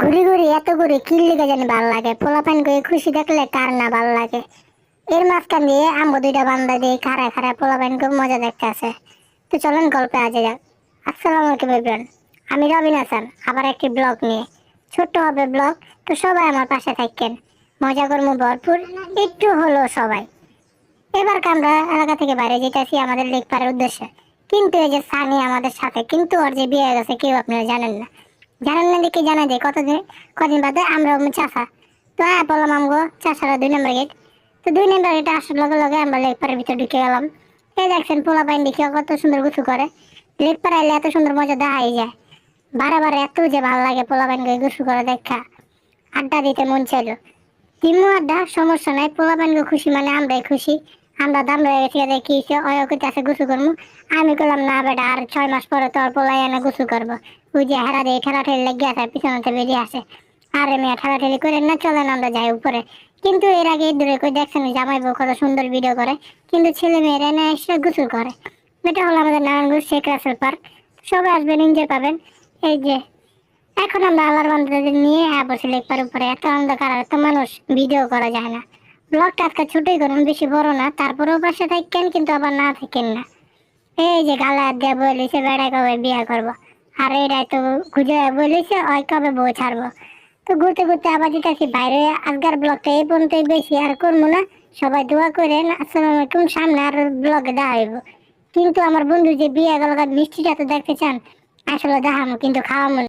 ঘুরি ঘুরি এত ঘুরি কি লেগে জানি ভালো লাগে, পোলাপান করে খুশি দেখলে কার না ভালো লাগে। এর মাঝখান দিয়ে আমগো দুইটা বান্দা দিয়ে খাড়া খাড়া পোলাপান খুব মজা দেখতে আছে তো চলেন গল্পে আজে যাক। আসসালামু আলাইকুম এভরিওয়ান আমি রবিন হাসান, আবার একটি ব্লগ নিয়ে। ছোট্ট হবে ব্লগ, তো সবাই আমার পাশে থাকেন মজা করব ভরপুর, একটু হলো সবাই। এবার আমরা এলাকা থেকে বাইরে যেতেছি আমাদের লেক পারের উদ্দেশ্যে। কিন্তু এই যে সানি আমাদের সাথে, কিন্তু ওর যে বিয়ে গেছে, কেউ আপনারা জানেন না। জানেন না দেখে জানা যায় কতদিন কদিন বাদে আমরা চাষা। তো হ্যাঁ বললাম আমগো চাষারা দুই নম্বর গেট তো দুই নম্বর গেটে আসার লগে লগে আমরা লেক পাড়ের ভিতরে ঢুকে গেলাম। এই দেখছেন পোলা পাইন দেখি কত সুন্দর গুছু করে। লেক পাড়ে এলে এত সুন্দর মজা দেখাই যায়। বারে বারে এত যে ভালো লাগে পোলা পাইন গুছু করে দেখা। আড্ডা দিতে মন চাইলো। তিমু আড্ডা, সমস্যা নাই পোলা পাইন খুশি মানে আমরাই খুশি। আমরা দাম রয়ে গেছি দেখি অয় করতে গুছু করব আমি করলাম না বেটা, আর ছয় মাস পরে তোর পোলাই এনে গুছু করব। ওই যে হেরা দিয়ে ঠেলা ঠেলি লেগে আসে পিছনতে বেরিয়ে আসে। আরে মেয়ে, ঠেলা ঠেলি করে না, চলেন আমরা যাই উপরে। কিন্তু এর আগে দূরে কই দেখছেন জামাই বউ কত সুন্দর ভিডিও করে, কিন্তু ছেলে মেয়েরা এনে এসে গুছু করে। এটা হলো আমাদের নারায়ণগঞ্জ শেখ রাসেল পার্ক। সবাই আসবেন এনজয় পাবেন। এই যে, এখন আমরা আল্লাহর বান্ধবদের নিয়ে হ্যাঁ বসে লেকপার উপরে। এত অন্ধকার এত মানুষ ভিডিও করা যায় না। ব্লগটা আজকে ছোটই বেশি বড় না। তারপরেও থাকেন, কিন্তু আবার না থাকেন না। এই যে গালা দিয়ে বলেছে কবে বিয়ে করব? আর এটাই তো খুঁজে বলেছে, ওই কবে বউ ছাড়বো? তো ঘুরতে ঘুরতে আবার বাইরে আজকের এই বেশি, আর করব না। সবাই দোয়া করেন আলাইকুম, সামনে আর দেখা হইব। কিন্তু আমার বন্ধু যে বিয়ে গেল মিষ্টিটা তো দেখতে চান। আসলে দেখামো, কিন্তু খাওয়ামো।